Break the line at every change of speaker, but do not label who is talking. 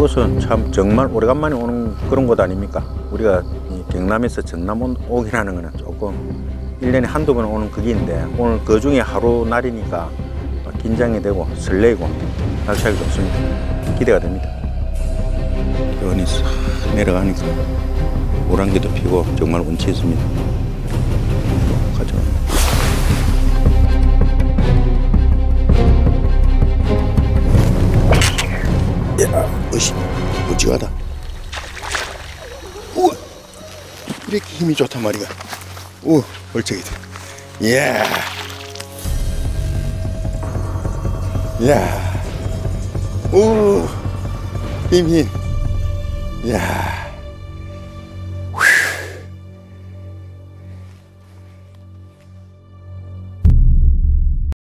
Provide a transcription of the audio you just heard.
이곳은 참 정말 오래간만에 오는 그런 곳 아닙니까? 우리가 이 경남에서 전남 온- 오기라는 거는 조금 1년에 한두 번 오는 그기인데 오늘 그 중에 하루 날이니까 긴장이 되고 설레고 날씨가 좋습니다. 기대가 됩니다. 싹 내려가니까 오랑기도 피고 정말 운치 있습니다. 가죠. 야, 으시, 무지하다. 우와, 이렇게 힘이 좋단 말이야. 오, 벌쩍이다. 이야, 이야, 오, 힘, 힘. 이야,